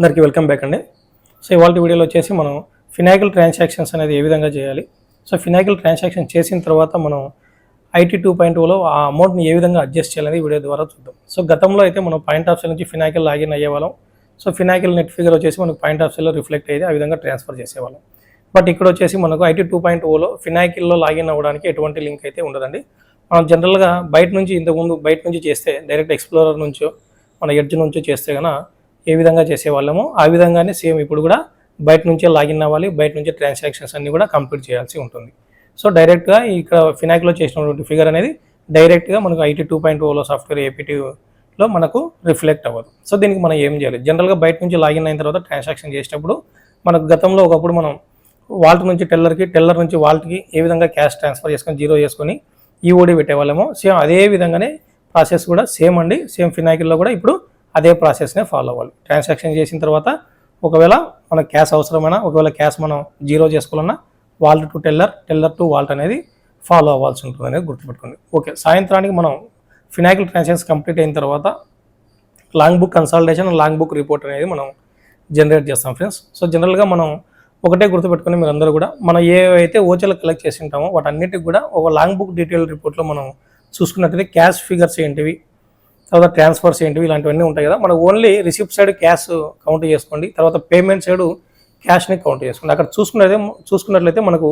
అందరికీ welcome back అండి. So ఇవాళ వీడియోలో వచ్చేసి మనం ఫినాయికల్ ట్రాన్సాక్షన్స్ అనేది ఏ విధంగా చేయాలి? సో ఫినాయికల్ ట్రాన్సాక్షన్ చేసిన తర్వాత మనం ఐటీ టూ పాయింట్ టూలో ఆ అమౌంట్ని ఏ విధంగా అడ్జస్ట్ చేయాలని వీడియో ద్వారా చూద్దాం. సో గతంలో అయితే మనం పాయింట్ ఆఫ్ సేల్ నుంచి ఫినాకిల్ లాగిన్ అయ్యేవాళ్ళం. సో ఫినాకిల్ నెట్ ఫిగర్ వచ్చేసి మనకు పాయింట్ ఆఫ్ సేల్లో రిఫ్లెక్ట్ అయ్యేది ఆ విధంగా ట్రాన్స్ఫర్ చేసేవాళ్ళం. బట్ ఇక్కడ వచ్చేసి మనకు ఐటీ టూ పాయింట్ ఓలో ఫినాయికల్లో లాగిన్ అవ్వడానికి ఎటువంటి లింక్ అయితే ఉండదండి. మనం జనరల్గా బయట నుంచి ఇంతకుముందు బయట నుంచి చేస్తే డైరెక్ట్ ఎక్స్ప్లోరర్ నుంచో మన ఎడ్జ్ నుంచో చేస్తే కనుక ఏ విధంగా చేసేవాళ్ళమో ఆ విధంగానే సేమ్ ఇప్పుడు కూడా బయట నుంచే లాగిన్ అవ్వాలి బయట నుంచే ట్రాన్సాక్షన్స్ అన్నీ కూడా కంప్లీట్ చేయాల్సి ఉంటుంది. సో డైరెక్ట్గా ఇక్కడ ఫినాక్లో చేసినటువంటి ఫిగర్ అనేది డైరెక్ట్గా మనకు ఐటీ టూ పాయింట్ ఓలో సాఫ్ట్వేర్ ఏపీటీలో మనకు రిఫ్లెక్ట్ అవ్వదు. సో దీనికి మనం ఏం చేయాలి? జనరల్గా బయట నుంచి లాగిన్ అయిన తర్వాత ట్రాన్సాక్షన్ చేసేటప్పుడు మనకు గతంలో ఒకప్పుడు మనం వాల్ట్ నుంచి టెల్లర్కి టెల్లర్ నుంచి వాల్ట్కి ఏ విధంగా క్యాష్ ట్రాన్స్ఫర్ చేసుకొని జీరో చేసుకొని ఈఓడి పెట్టేవాళ్ళము సేమ్ అదే విధంగానే ప్రాసెస్ కూడా సేమ్ అండి. సేమ్ ఫినాకిల్లో కూడా ఇప్పుడు అదే ప్రాసెస్నే ఫాలో అవ్వాలి. ట్రాన్సాక్షన్ చేసిన తర్వాత ఒకవేళ మనకు క్యాష్ అవసరమైనా ఒకవేళ క్యాష్ మనం జీరో చేసుకోవాలన్నా vault to teller teller to vault అనేది ఫాలో అవ్వాల్సి ఉంటుంది అనేది గుర్తుపెట్టుకోండి. ఓకే సాయంత్రానికి మనం ఫినాకిల్ ట్రాన్సాక్షన్స్ కంప్లీట్ అయిన తర్వాత long book consultation long book report అనేది మనం జనరేట్ చేస్తాం ఫ్రెండ్స్ సో జనరల్గా మనం ఒకటే గుర్తుపెట్టుకుని మీరు అందరూ కూడా మనం ఏవైతే ఓచలు కలెక్ట్ చేసి ఉంటామో వాటన్నిటికి కూడా ఒక లాంగ్ బుక్ డీటెయిల్ రిపోర్ట్లో మనం చూసుకున్నట్టయితే క్యాష్ ఫిగర్స్ ఏంటివి తర్వాత ట్రాన్స్ఫర్స్ ఏంటివి ఇలాంటివన్నీ ఉంటాయి కదా. మనం only receipt side cash count చేసుకోండి. తర్వాత పేమెంట్ సైడ్ క్యాష్ని కౌంట్ చేసుకోండి. అక్కడ చూసుకున్నట్లయితే చూసుకున్నట్లయితే మనకు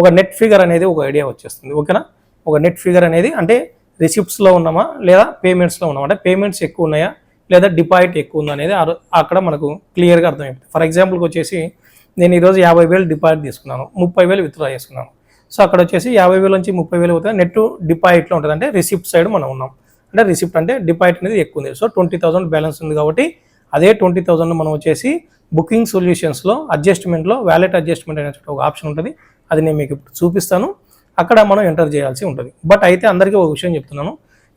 ఒక నెట్ ఫిగర్ అనేది ఒక ఐడియా వచ్చేస్తుంది. ఓకేనా ఒక నెట్ ఫిగర్ అనేది అంటే రిసిప్ట్స్లో ఉన్నామా? లేదా పేమెంట్స్లో ఉన్నామా? అంటే పేమెంట్స్ ఎక్కువ ఉన్నాయా? లేదా డిపాజిట్ ఎక్కువ ఉందా అనేది అక్కడ మనకు క్లియర్గా అర్థమైపోతుంది. ఫర్ ఎగ్జాంపుల్కి వచ్చేసి నేను ఈరోజు యాభై వేలు డిపాజిట్ తీసుకున్నాను. ముప్పై వేలు విత్డ్రా చేసుకున్నాను. సో అక్కడ వచ్చేసి యాభై వేల నుంచి ముప్పై వేలు అవుతుంది నెట్ డిపాజిట్లో ఉంటుంది. అంటే రిసిప్ట్ సైడ్ మనం ఉన్నాం. అంటే రిసిప్ట్ అంటే డిపాజిట్ అనేది ఎక్కువ ఉంది. సో ట్వంటీ థౌసండ్ బ్యాలెన్స్ ఉంది కాబట్టి అదే ట్వంటీ థౌసండ్ మనం వచ్చేసి బుకింగ్ సొల్యూషన్స్లో అడ్జస్ట్మెంట్లో వ్యాలెట్ అడ్జస్ట్మెంట్ అనే ఒక ఆప్షన్ ఉంటుంది. అది నేను మీకు ఇప్పుడు చూపిస్తాను. అక్కడ మనం ఎంటర్ చేయాల్సి ఉంటుంది. బట్ అయితే అందరికీ ఒక విషయం చెప్తున్నాను.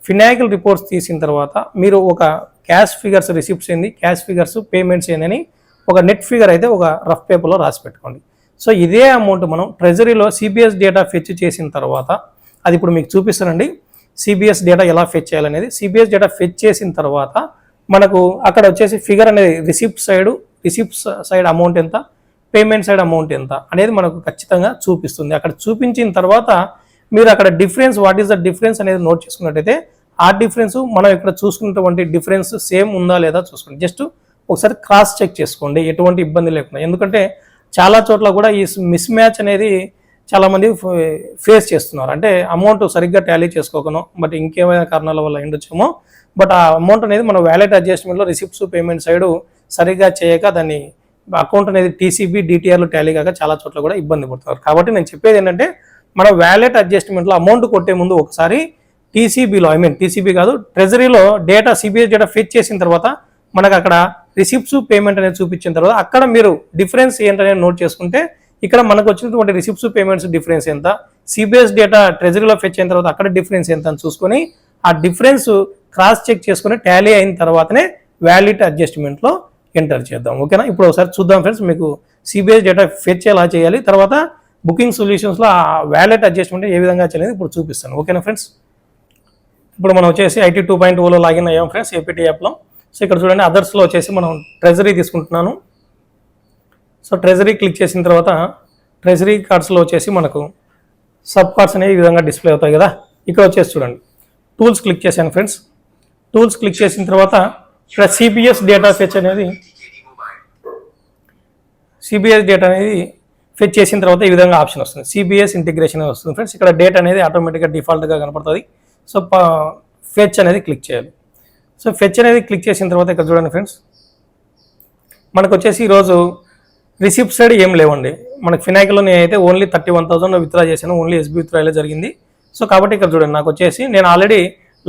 ఫినాయికల్ రిపోర్ట్స్ తీసిన తర్వాత మీరు ఒక క్యాష్ ఫిగర్స్ రిసిప్ట్స్ ఏంది? క్యాష్ ఫిగర్స్ పేమెంట్స్ ఏందని ఒక నెట్ ఫిగర్ అయితే ఒక రఫ్ పేపర్లో రాసి పెట్టుకోండి. సో ఇదే అమౌంట్ మనం ట్రెజరీలో సిబిఎస్ డేటా ఫెచ్ చేసిన తర్వాత అది ఇప్పుడు మీకు చూపిస్తానండి. సిబిఎస్ డేటా ఎలా ఫెచ్ చేయాలనేది సిబిఎస్ డేటా ఫెచ్ చేసిన తర్వాత మనకు అక్కడ వచ్చేసి ఫిగర్ అనేది receipt side receipt side amount ఎంత పేమెంట్ సైడ్ అమౌంట్ ఎంత అనేది మనకు ఖచ్చితంగా చూపిస్తుంది. అక్కడ చూపించిన తర్వాత మీరు అక్కడ difference what is the difference అనేది నోట్ చేసుకున్నట్టయితే ఆ డిఫరెన్స్ మనం ఇక్కడ చూసుకున్నటువంటి డిఫరెన్స్ సేమ్ ఉందా లేదా చూసుకోండి. జస్ట్ ఒకసారి క్రాస్ చెక్ చేసుకోండి. ఎటువంటి ఇబ్బంది లేకుండా. ఎందుకంటే చాలా చోట్ల కూడా ఈ మిస్ మ్యాచ్ అనేది చాలామంది ఫేస్ చేస్తున్నారు. అంటే అమౌంట్ సరిగ్గా టాలీ చేసుకోకను బట్ ఇంకేమైనా కారణాల వల్ల ఉండొచ్చేమో బట్ ఆ అమౌంట్ అనేది మన వ్యాలెట్ అడ్జస్ట్మెంట్లో రిసిప్ట్స్ పేమెంట్ సైడ్ సరిగ్గా చేయక దాన్ని అకౌంట్ అనేది టీసీబీ డిటిఆర్లు టాలీ కాక చాలా చోట్ల కూడా ఇబ్బంది పడుతున్నారు. కాబట్టి నేను చెప్పేది ఏంటంటే మన వ్యాలెట్ అడ్జస్ట్మెంట్లో అమౌంట్ కొట్టే ముందు ఒకసారి టీసీబీలో ఐ మీన్ టీసీబీ కాదు ట్రెజరీలో డేటా సిబిఎస్ డేటా ఫెచ్ చేసిన తర్వాత మనకు అక్కడ రిసిప్ట్స్ పేమెంట్ అనేది చూపించిన తర్వాత అక్కడ మీరు డిఫరెన్స్ ఏంటనేది నోట్ చేసుకుంటే ఇక్కడ మనకు వచ్చినటువంటి రిసిప్ట్స్ పేమెంట్స్ డిఫరెన్స్ ఎంత? సిబిఎస్ డేటా ట్రెజరీలో ఫెచ్ అయిన తర్వాత అక్కడ డిఫరెన్స్ ఎంత అని చూసుకొని ఆ డిఫరెన్స్ క్రాస్ చెక్ చేసుకుని టాలీ అయిన తర్వాతనే వ్యాలిడ్ అడ్జస్ట్మెంట్లో ఎంటర్ చేద్దాం. ఓకేనా? ఇప్పుడు ఒకసారి చూద్దాం ఫ్రెండ్స్ మీకు సిబిఎస్ డేటా ఫెచ్ ఎలా చేయాలి? తర్వాత బుకింగ్ సొల్యూషన్స్లో ఆ వ్యాలెట్ అడ్జస్ట్మెంట్ ఏ విధంగా చేయలేదు ఇప్పుడు చూపిస్తాను. ఓకేనా ఫ్రెండ్స్ ఇప్పుడు మనం వచ్చేసి ఐటీ టూ పాయింట్ ఓలో లాగిన్ అయ్యాం ఫ్రెండ్స్ ఏపీటీ యాప్లో సో ఇక్కడ చూడండి అదర్స్లో వచ్చేసి మనం ట్రెజరీ తీసుకుంటున్నాను. సో ట్రెజరీ క్లిక్ చేసిన తర్వాత ట్రెజరీ కార్డ్స్లో వచ్చేసి మనకు సబ్ కార్డ్స్ అనేవి ఈ విధంగా డిస్ప్లే అవుతాయి కదా. ఇక్కడ వచ్చేసి చూడండి. టూల్స్ క్లిక్ చేశాను ఫ్రెండ్స్. టూల్స్ క్లిక్ చేసిన తర్వాత ఇక్కడ సిబిఎస్ డేటా ఫెచ్ అనేది సిబిఎస్ డేటా అనేది ఫెచ్ చేసిన తర్వాత ఈ విధంగా ఆప్షన్ వస్తుంది. సిబిఎస్ ఇంటిగ్రేషన్ వస్తుంది ఫ్రెండ్స్. ఇక్కడ డేట్ అనేది ఆటోమేటిక్గా డిఫాల్ట్గా కనపడుతుంది. సో ఫెచ్ అనేది క్లిక్ చేయాలి. సో ఫెచ్ అనేది క్లిక్ చేసిన తర్వాత ఇక్కడ చూడండి ఫ్రెండ్స్. మనకు వచ్చేసి ఈరోజు రిసిప్ట్ సైడ్ ఏం లేవండి. మనకి ఫినాకిల్లో నేను అయితే only thirty one thousand withdraw చేశాను ఓన్లీ ఎస్బీ విత్డ్రాలో జరిగింది. సో కాబట్టి ఇక్కడ చూడండి నాకు వచ్చేసి నేను ఆల్రెడీ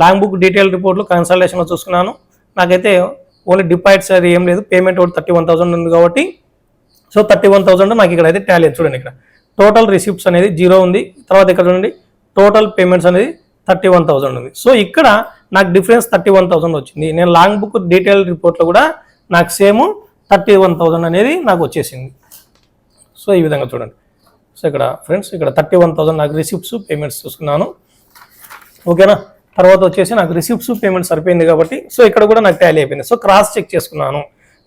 లాంగ్ బుక్ డీటెయిల్ రిపోర్ట్లు కన్సల్టేషన్లో చూసుకున్నాను. నాకైతే ఓన్లీ డిపాజిట్ సైడ్ ఏం లేదు. పేమెంట్ ఒకటి థర్టీ వన్ థౌసండ్ ఉంది కాబట్టి. సో థర్టీ వన్ థౌసండ్ నాకు ఇక్కడ అయితే ట్యాలీ చూడండి ఇక్కడ. టోటల్ రిసిప్ట్స్ అనేది జీరో ఉంది. తర్వాత ఇక్కడ చూడండి టోటల్ పేమెంట్స్ అనేది థర్టీ వన్ థౌసండ్ ఉంది. సో ఇక్కడ నాకు డిఫరెన్స్ థర్టీ వన్ థౌసండ్ వచ్చింది. నేను లాంగ్ బుక్ డీటెయిల్ రిపోర్ట్లో కూడా నాకు సేమ్ థర్టీ వన్ థౌసండ్ అనేది నాకు వచ్చేసింది. సో ఈ విధంగా చూడండి. సో ఇక్కడ ఫ్రెండ్స్ ఇక్కడ థర్టీ వన్ థౌసండ్ నాకు రిసిప్ట్స్ పేమెంట్స్ చూసుకున్నాను. ఓకేనా? తర్వాత వచ్చేసి నాకు రిసిప్ట్స్ పేమెంట్ సరిపోయింది కాబట్టి సో ఇక్కడ కూడా నాకు టాలీ అయిపోయింది. సో క్రాస్ చెక్ చేసుకున్నాను.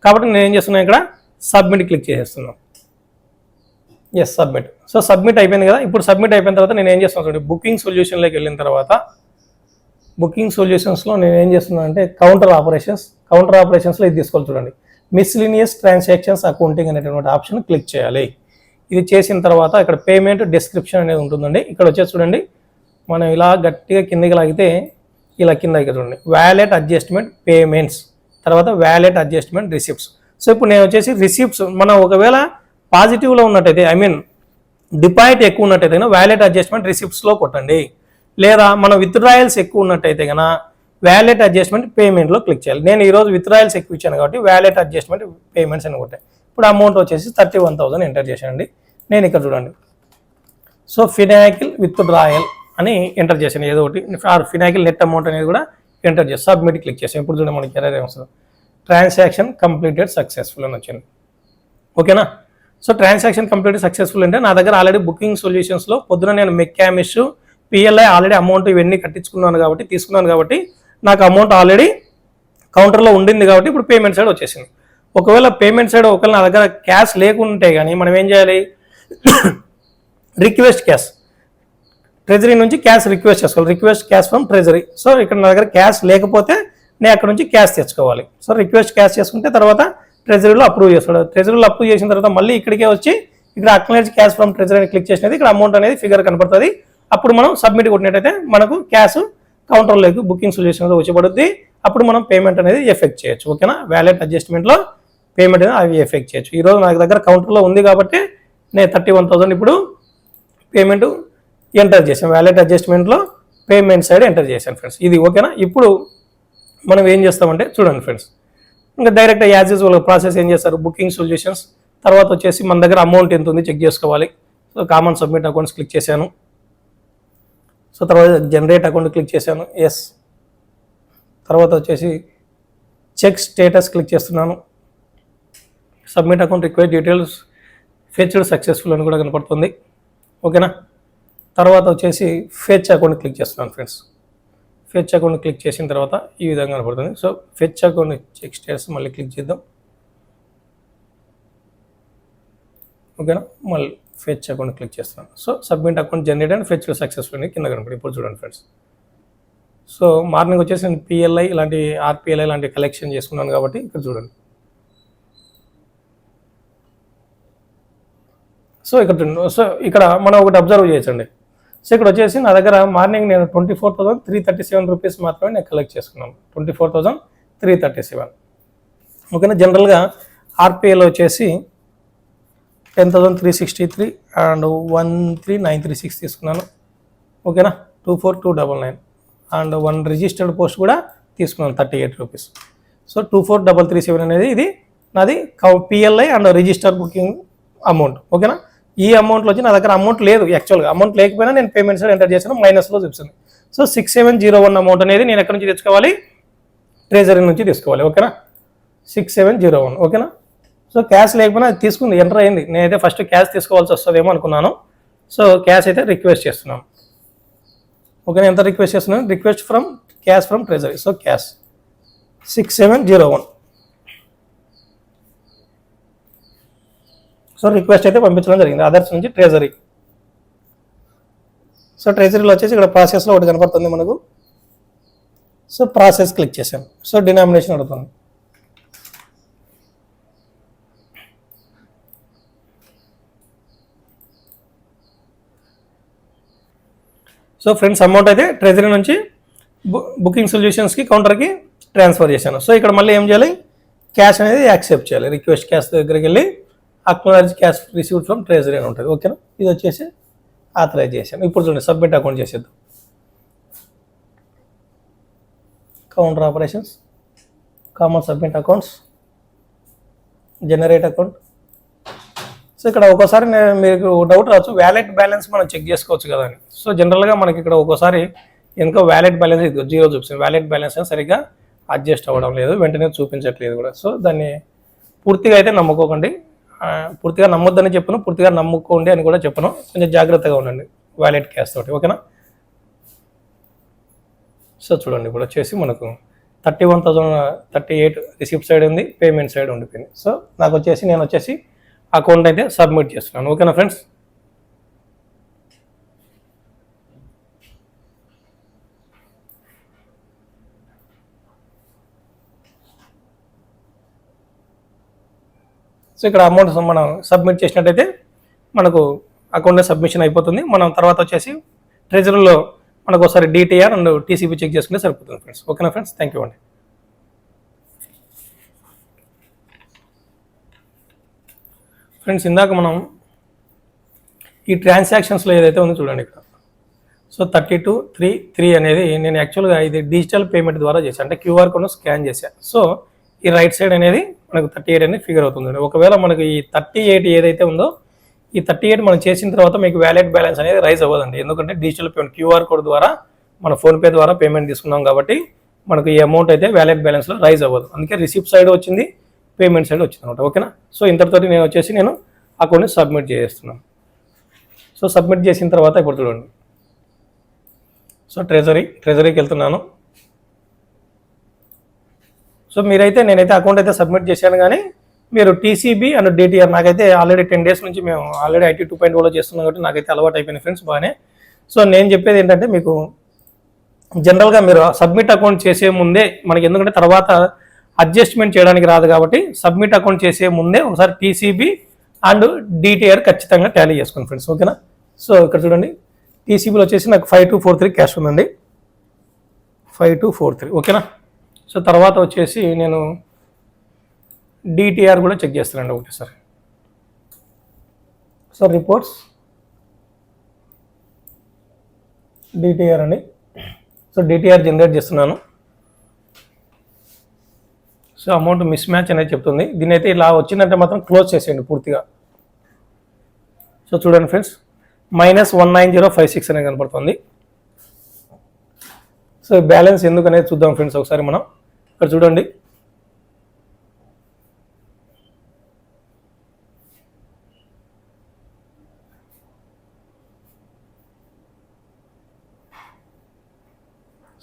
కాబట్టి నేను ఏం చేస్తున్నాను ఇక్కడ? సబ్మిట్ క్లిక్ చేసేస్తున్నాను ఎస్ సబ్మిట్ సో సబ్మిట్ అయిపోయింది కదా? ఇప్పుడు సబ్మిట్ అయిపోయిన తర్వాత నేను ఏం చేస్తున్నాను చూడండి బుకింగ్ సొల్యూషన్లోకి వెళ్ళిన తర్వాత బుకింగ్ సొల్యూషన్స్లో నేను ఏం చేస్తున్నాను అంటే కౌంటర్ ఆపరేషన్స్ కౌంటర్ ఆపరేషన్స్లో ఇది తీసుకోవాలి చూడండి. మిస్లీనియస్ ట్రాన్సాక్షన్స్ అకౌంటింగ్ అనేటువంటి ఆప్షన్ క్లిక్ చేయాలి. ఇది చేసిన తర్వాత ఇక్కడ పేమెంట్ డిస్క్రిప్షన్ అనేది ఉంటుందండి. ఇక్కడ వచ్చేసి చూడండి మనం ఇలా గట్టిగా కిందకి లాగితే ఇలా కింద చూడండి వ్యాలెట్ అడ్జస్ట్మెంట్ పేమెంట్స్ తర్వాత వ్యాలెట్ అడ్జస్ట్మెంట్ రిసిప్ట్స్ సో ఇప్పుడు నేను వచ్చేసి రిసిప్ట్స్ మనం ఒకవేళ పాజిటివ్లో ఉన్నట్టయితే ఐ మీన్ డిపాజిట్ ఎక్కువ ఉన్నట్టయితే వ్యాలెట్ అడ్జస్ట్మెంట్ రిసిప్ట్స్లో కొట్టండి. లేదా మన విత్డ్రాయల్స్ ఎక్కువ ఉన్నట్టయితే కనుక వ్యాలెట్ అడ్జస్ట్మెంట్ పేమెంట్లో క్లిక్ చేయాలి. నేను ఈరోజు విత్డ్రాయల్స్ ఎక్కువ ఇచ్చాను కాబట్టి వ్యాలెట్ అడ్జస్ట్మెంట్ పేమెంట్స్ అని కొట్టాను ఇప్పుడు అమౌంట్ వచ్చేసి థర్టీ వన్ థౌసండ్ ఎంటర్ చేశానండి. నేను ఇక్కడ చూడండి. సో ఫినాకిల్ విత్ డ్రాయల్ అని ఎంటర్ చేశాను. ఏదో ఒకటి. ఆర్ ఫినాకిల్ నెట్ అమౌంట్ అనేది కూడా ఎంటర్ చేసి సబ్మిట్ క్లిక్ చేసాం ఇప్పుడు చూడండి మనకి ఎర్రర్ వస్తుంది ట్రాన్సాక్షన్ కంప్లీటెడ్ సక్సెస్ఫుల్ అని వచ్చింది. ఓకేనా? సో ట్రాన్సాక్షన్ కంప్లీట్ సక్సెస్ఫుల్ అంటే నా దగ్గర ఆల్రెడీ బుకింగ్ సొల్యూషన్స్లో పొద్దున నేను మెక్కామిష్ పిఎల్ఐ ఆల్రెడీ అమౌంట్ ఇవన్నీ కట్టించుకున్నాను కాబట్టి తీసుకున్నాను కాబట్టి నాకు అమౌంట్ ఆల్రెడీ కౌంటర్లో ఉండింది కాబట్టి ఇప్పుడు పేమెంట్ సైడ్ వచ్చేసింది. ఒకవేళ పేమెంట్ సైడ్ ఒకవేళ నా దగ్గర క్యాష్ లేకుంటే కానీ మనం ఏం చేయాలి? రిక్వెస్ట్ క్యాష్ ట్రెజరీ నుంచి క్యాష్ రిక్వెస్ట్ చేసుకోవాలి. Request cash from treasury so ఇక్కడ నా దగ్గర క్యాష్ లేకపోతే నేను అక్కడ నుంచి క్యాష్ తెచ్చుకోవాలి. సో రిక్వెస్ట్ క్యాష్ చేసుకుంటే తర్వాత ట్రెజరీలో అప్రూవ్ చేస్తాడు. ట్రెజరీలో అప్రూవ్ చేసిన తర్వాత మళ్ళీ ఇక్కడికే వచ్చి ఇక్కడ అక్నాలజ్ క్యాష్ ఫ్రమ్ ట్రెజరీ అని క్లిక్ చేసినది ఇక్కడ అమౌంట్ అనేది ఫిగర్ కనపడుతుంది. అప్పుడు మనం సబ్మిట్ కొట్టినట్టయితే మనకు క్యాష్ కౌంటర్లోకి బుకింగ్ సొల్యూషన్ వచ్చి అప్పుడు మనం పేమెంట్ అనేది ఎఫెక్ట్ చేయొచ్చు. ఓకేనా? వ్యాలెట్ అడ్జస్ట్మెంట్లో పేమెంట్ అనేది అవి ఎఫెక్ట్ చేయొచ్చు. ఈరోజు నా దగ్గర కౌంటర్లో ఉంది కాబట్టి నేను థర్టీ వన్ థౌసండ్ ఇప్పుడు పేమెంట్ ఎంటర్ చేసాను వ్యాలెట్ అడ్జస్ట్మెంట్లో పేమెంట్ సైడ్ ఎంటర్ చేశాను ఫ్రెండ్స్. ఇది ఓకేనా? ఇప్పుడు మనం ఏం చేస్తామంటే చూడండి ఫ్రెండ్స్. ఇంకా డైరెక్ట్ యాజ్ యూజువల్ ప్రాసెస్ ఏం చేస్తారు? Booking solutions. తర్వాత వచ్చేసి మన దగ్గర అమౌంట్ ఎంత ఉంది చెక్ చేసుకోవాలి. So common submit accounts click చేశాను. సో తర్వాత జనరేట్ అకౌంట్ క్లిక్ చేశాను. ఎస్ తర్వాత వచ్చేసి చెక్ స్టేటస్ క్లిక్ చేస్తున్నాను. Submit account require details fetched successful అని కూడా కనపడుతుంది. ఓకేనా తర్వాత వచ్చేసి ఫెచ్ అకౌంట్ క్లిక్ చేస్తున్నాను ఫ్రెండ్స్ ఫెచ్ అకౌంట్ క్లిక్ చేసిన తర్వాత ఈ విధంగా కనపడుతుంది. So fetch account check status మళ్ళీ క్లిక్ చేద్దాం. ఓకేనా మళ్ళీ ఫెచ్ అకౌంట్ క్లిక్ చేస్తున్నాను so submit account generate and fetch successful అని కింద కనపడి ఇప్పుడు చూడండి ఫ్రెండ్స్ సో మార్నింగ్ వచ్చేసి నేను పిఎల్ఐ ఇలాంటి ఆర్పిఎల్ఐ లాంటి కలెక్షన్ చేసుకున్నాను కాబట్టి ఇక్కడ చూడండి. సో ఇక్కడ చూడండి. సో ఇక్కడ మనం ఒకటి అబ్జర్వ్ చేయొచ్చండి. సో ఇక్కడ వచ్చేసి నా దగ్గర మార్నింగ్ నేను twenty four thousand three thirty seven rupees మాత్రమే నేను కలెక్ట్ చేసుకున్నాను. Twenty four thousand three thirty seven ఓకేనా జనరల్గా ఆర్పిఎల్ వచ్చేసి ten thousand three sixty three and one three nine three six తీసుకున్నాను. ఓకేనా? Two four two double nine and one registered post కూడా తీసుకున్నాను thirty eight rupees so two four double three seven అనేది ఇది నాది cow PLI and register booking amount ఓకేనా? ఈ అమౌంట్లో వచ్చి నా దగ్గర అమౌంట్ లేదు యాక్చువల్గా అమౌంట్ లేకపోయినా నేను పేమెంట్స్ ఎంటర్ చేశాను మైనస్లో చూపిస్తుంది so six seven zero one amount అనేది నేను ఎక్కడి నుంచి తెచ్చుకోవాలి? ట్రెజరీ నుంచి తీసుకోవాలి ఓకేనా? సిక్స్ సెవెన్ జీరో వన్ ఓకేనా? సో క్యాష్ లేకపోయినా అది తీసుకుంది ఎంటర్ అయింది. నేనైతే ఫస్ట్ క్యాష్ తీసుకోవాల్సి వస్తుందేమో అనుకున్నాను. సో క్యాష్ అయితే రిక్వెస్ట్ చేస్తున్నాను ఓకే ఎంత రిక్వెస్ట్ చేస్తున్నాను? Request from cash from treasury so cash six seven zero one so request అయితే పంపించడం జరిగింది. అదర్స్ నుంచి ట్రెజరీ సో ట్రెజరీలో వచ్చేసి ఇక్కడ ప్రాసెస్లో ఒకటి కనపడుతుంది మనకు. సో ప్రాసెస్ క్లిక్ చేసాం సో డినామినేషన్ అడుగుతుంది. సో ఫ్రెండ్స్ అమౌంట్ అయితే ట్రెజరీ నుంచి బుకింగ్ సొల్యూషన్స్కి కౌంటర్కి ట్రాన్స్ఫర్ చేశాను. సో ఇక్కడ మళ్ళీ ఏం చేయాలి? క్యాష్ అనేది యాక్సెప్ట్ చేయాలి. రిక్వెస్ట్ క్యాష్ దగ్గరికి వెళ్ళి acknowledge cash received from treasury అని ఉంటుంది. ఓకేనా ఇది వచ్చేసి ఆథరైజ్ చేశాను. ఇప్పుడు చూడండి సబ్మిట్ అకౌంట్ చేసేద్దాం. Counter operations common submit accounts generate account so ఇక్కడ ఒక్కోసారి నేను మీకు డౌట్ రావచ్చు. వ్యాలెట్ బ్యాలెన్స్ మనం చెక్ చేసుకోవచ్చు కదా అని. సో జనరల్గా మనకి ఇక్కడ ఒక్కోసారి ఎందుకో వ్యాలెట్ బ్యాలెన్స్ ఇది జీరో చూపిస్తుంది. వ్యాలెట్ బ్యాలెన్స్ సరిగ్గా అడ్జస్ట్ అవ్వడం లేదు. వెంటనే చూపించట్లేదు కూడా. సో దాన్ని పూర్తిగా అయితే నమ్ముకోకండి. పూర్తిగా నమ్మొద్దని చెప్పను. పూర్తిగా నమ్ముకోండి అని కూడా చెప్పను. కొంచెం జాగ్రత్తగా ఉండండి వ్యాలెట్ క్యాష్ తోటి. ఓకేనా సో చూడండి ఇప్పుడు వచ్చేసి మనకు thirty one thousand thirty eight receipt side ఉంది. పేమెంట్ సైడ్ ఉండిపోయింది. సో నాకు వచ్చేసి నేను వచ్చేసి అకౌంట్ అయితే సబ్మిట్ చేస్తున్నాను. ఓకేనా ఫ్రెండ్స్? సో ఇక్కడ అమౌంట్ మనం సబ్మిట్ చేసినట్టయితే మనకు అకౌంట్ సబ్మిషన్ అయిపోతుంది. మనం తర్వాత వచ్చేసి ట్రెజరీలో మనకు ఒకసారి డిటిఆర్ అండ్ టీసీపీ చెక్ చేసుకుంటే సరిపోతుంది ఫ్రెండ్స్. ఓకేనా ఫ్రెండ్స్? థ్యాంక్ యూ అండి. ఫ్రెండ్స్ ఇందాక మనం ఈ ట్రాన్సాక్షన్స్లో ఏదైతే ఉందో చూడండి ఇక్కడ. So thirty two three three అనేది నేను యాక్చువల్గా ఇది డిజిటల్ పేమెంట్ ద్వారా చేశాను అంటే క్యూఆర్ కోడ్ స్కాన్ చేశాను సో ఈ రైట్ సైడ్ అనేది మనకు థర్టీ ఎయిట్ అనేది ఫిగర్ అవుతుంది. ఒకవేళ మనకు ఈ థర్టీ ఎయిట్ ఏదైతే ఉందో ఈ థర్టీ ఎయిట్ మనం చేసిన తర్వాత మీకు వ్యాలెట్ బ్యాలెన్స్ అనేది రైజ్ అవ్వదండి. ఎందుకంటే డిజిటల్ పేమెంట్ క్యూఆర్ కోడ్ ద్వారా మన ఫోన్పే ద్వారా పేమెంట్ తీసుకున్నాం కాబట్టి మనకు ఈ అమౌంట్ అయితే వ్యాలెట్ బ్యాలెన్స్లో రైజ్ అవ్వదు. అందుకే రిసిప్ట్ సైడ్ వచ్చింది. పేమెంట్ సైడ్ వచ్చింది అనమాట ఓకేనా? సో ఇంతటితో నేను వచ్చేసి నేను అకౌంట్ని సబ్మిట్ చేస్తున్నాను. సో సబ్మిట్ చేసిన తర్వాత ఇప్పుడు చూడండి. సో ట్రెజరీ ట్రెజరీకి వెళ్తున్నాను. సో మీరైతే నేనైతే అకౌంట్ అయితే సబ్మిట్ చేశాను కానీ మీరు టీసీబీ అండ్ డిటిఆర్ నాకైతే ఆల్రెడీ టెన్ డేస్ నుంచి మేము ఆల్రెడీ ఐటీ టూ పాయింట్ ఓలో చేస్తున్నాం కాబట్టి నాకైతే అలవాటు అయిపోయింది ఫ్రెండ్స్ బాగానే. సో నేను చెప్పేది ఏంటంటే మీకు జనరల్గా మీరు సబ్మిట్ అకౌంట్ చేసే ముందే మనకి ఎందుకంటే తర్వాత అడ్జస్ట్మెంట్ చేయడానికి రాదు కాబట్టి సబ్మిట్ అకౌంట్ చేసే ముందే ఒకసారి టీసీబీ అండ్ డిటిఆర్ ఖచ్చితంగా టాలీ చేసుకోండి ఫ్రెండ్స్ ఓకేనా? సో ఇక్కడ చూడండి టీసీబీలో వచ్చేసి నాకు five two four three cash ఉందండి. ఫైవ్ టూ ఫోర్ త్రీ ఓకేనా? సో తర్వాత వచ్చేసి నేను డిటిఆర్ కూడా చెక్ చేస్తానండి సార్ సార్ రిపోర్ట్స్ డిటిఆర్ అండి. సో డిటిఆర్ జనరేట్ చేస్తున్నాను. సో అమౌంట్ మిస్ మ్యాచ్ అనేది చెప్తుంది. దీని అయితే ఇలా వచ్చిందంటే మాత్రం క్లోజ్ చేసేయండి పూర్తిగా. సో చూడండి friends minus one nine zero five six అనేది కనపడుతుంది. సో బ్యాలెన్స్ ఎందుకు అనేది చూద్దాం ఫ్రెండ్స్ ఒకసారి మనం. ఇక్కడ చూడండి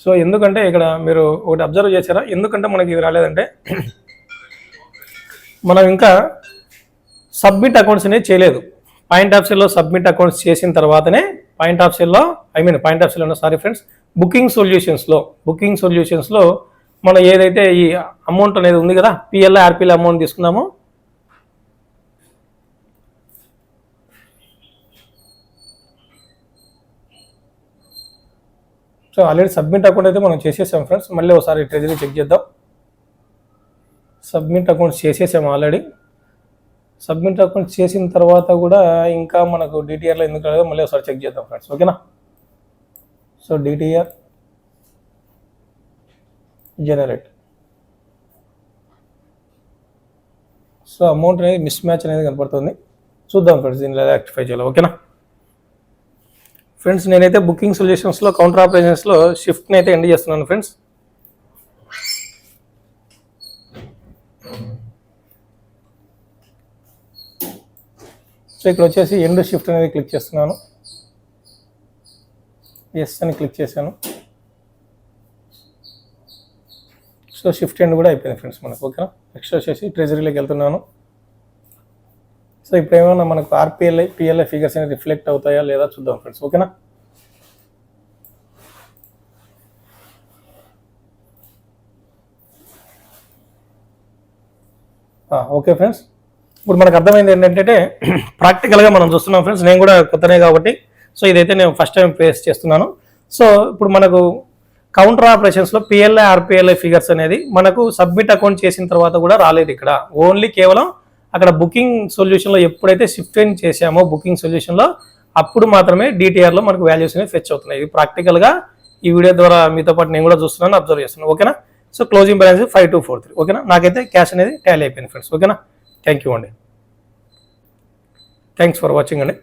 సో ఎందుకంటే ఇక్కడ మీరు ఒకటి అబ్జర్వ్ చేశారా? ఎందుకంటే మనకి ఇది రాలేదంటే మనం ఇంకా సబ్మిట్ అకౌంట్స్ అనేది చేయలేదు. పాయింట్ ఆఫ్ సేల్లో సబ్మిట్ అకౌంట్స్ చేసిన తర్వాతనే పాయింట్ ఆఫ్ సేల్లో ఐ మీన్ పాయింట్ ఆఫ్ సేల్లో సారీ ఫ్రెండ్స్ బుకింగ్ సొల్యూషన్స్లో బుకింగ్ సొల్యూషన్స్లో మనం ఏదైతే ఈ అమౌంట్ అనేది ఉంది కదా పిఎల్ ఆర్పిఎల్ అమౌంట్ తీసుకున్నామో సో ఆల్రెడీ సబ్మిట్ అకౌంట్ అయితే మనం చేసేసాం ఫ్రెండ్స్. మళ్ళీ ఒకసారి ట్రెజరీ చెక్ చేద్దాం. సబ్మిట్ అకౌంట్స్ చేసేసాం ఆల్రెడీ. సబ్మిట్ అకౌంట్ చేసిన తర్వాత కూడా ఇంకా మనకు డిటిఆర్లో ఎందుకు రాలేదో మళ్ళీ ఒకసారి చెక్ చేద్దాం ఫ్రెండ్స్. ఓకేనా so DTR generate so amount అనేది మిస్ మ్యాచ్ అనేది కనపడుతుంది. చూద్దాం ఫ్రెండ్స్ దీనిలో యాక్టిఫై చేయాలి. ఓకేనా ఫ్రెండ్స్ నేనైతే బుకింగ్ సొల్యూషన్స్లో కౌంటర్ ఆపరేషన్స్లో షిఫ్ట్ని అయితే ఎండ్ చేస్తున్నాను ఫ్రెండ్స్. సో ఇక్కడ వచ్చేసి ఎండ్ షిఫ్ట్ అనేది క్లిక్ చేస్తున్నాను. ఎస్ అని క్లిక్ చేశాను. సో షిఫ్ట్ ఎండ్ కూడా అయిపోయింది ఫ్రెండ్స్ మనకు ఓకేనా? నెక్స్ట్ వచ్చేసి ట్రెజరీలోకి వెళ్తున్నాను. సో ఇప్పుడు ఏమైనా మనకు ఆర్పిఎల్ఐ పిఎల్ఐ ఫిగర్స్ అనేది రిఫ్లెక్ట్ అవుతాయా లేదా చూద్దాం ఫ్రెండ్స్ ఓకేనా ఓకే ఫ్రెండ్స్ ఇప్పుడు మనకు అర్థమైంది ఏంటంటే ప్రాక్టికల్గా మనం చూస్తున్నాం ఫ్రెండ్స్ నేను కూడా కొత్తనే కాబట్టి సో ఇదైతే నేను ఫస్ట్ టైం ఫేస్ చేస్తున్నాను. సో ఇప్పుడు మనకు కౌంటర్ ఆపరేషన్స్లో పిఎల్ఐ ఆర్పిఎల్ఐ ఫిగర్స్ అనేది మనకు సబ్మిట్ అకౌంట్ చేసిన తర్వాత కూడా రాలేదు ఇక్కడ. ఓన్లీ కేవలం అక్కడ బుకింగ్ సొల్యూషన్లో ఎప్పుడైతే షిఫ్ట్ ఇన్ చేసామో బుకింగ్ సొల్యూషన్లో అప్పుడు మాత్రమే డిటిఆర్లో మనకు వాల్యూస్ అనేవి ఫెచ్ అవుతున్నాయి. ఇది ప్రాక్టికల్గా ఈ వీడియో ద్వారా మీతో పాటు నేను కూడా చూస్తున్నాను అబ్జర్వ్ చేస్తున్నాను. ఓకేనా? So closing balance five two four three ఓకేనా? నాకైతే క్యాష్ అనేది ట్యాలీ అయిపోయింది ఫ్రెండ్స్ ఓకేనా? థ్యాంక్ యూ అండి. థ్యాంక్స్ ఫర్ వాచింగ్ అండి.